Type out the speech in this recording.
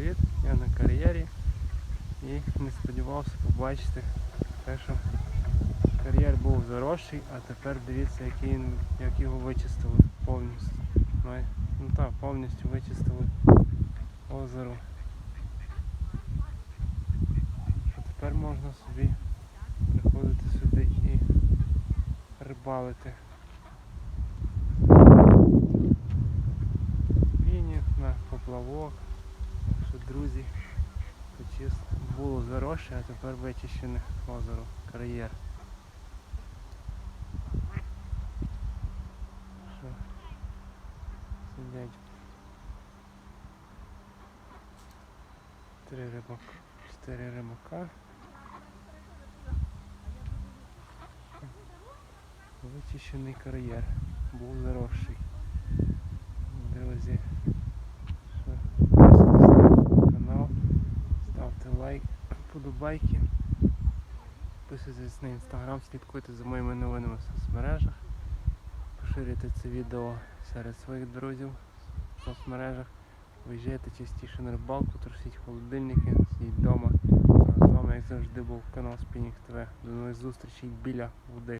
привіт! Я на кар'єрі і не сподівався побачити те, що кар'єр був заросший, а тепер дивіться, який, він- як його вичистили повністю. Ну так, повністю вичистили озеро. А тепер можна собі приходити сюди і рибалити. Вінів на поплавок. Почист... було заросше, а тепер вичищене озеро, кар'єр. Сидять. Три рибака. Чотири рибака. Вичищений кар'єр. Був заросший. Друзі. Що, підписуйтесь на канал, ставте лайк, подобайки. Підписуйтесь на інстаграм, слідкуйте за моїми новинами в соцмережах. Поширюйте це відео серед своїх друзів в соцмережах. Виїжджайте частіше на рибалку, трусіть холодильники, сидіть вдома. З вами, як завжди, був канал Спінінг ТВ. До нових зустрічей біля води.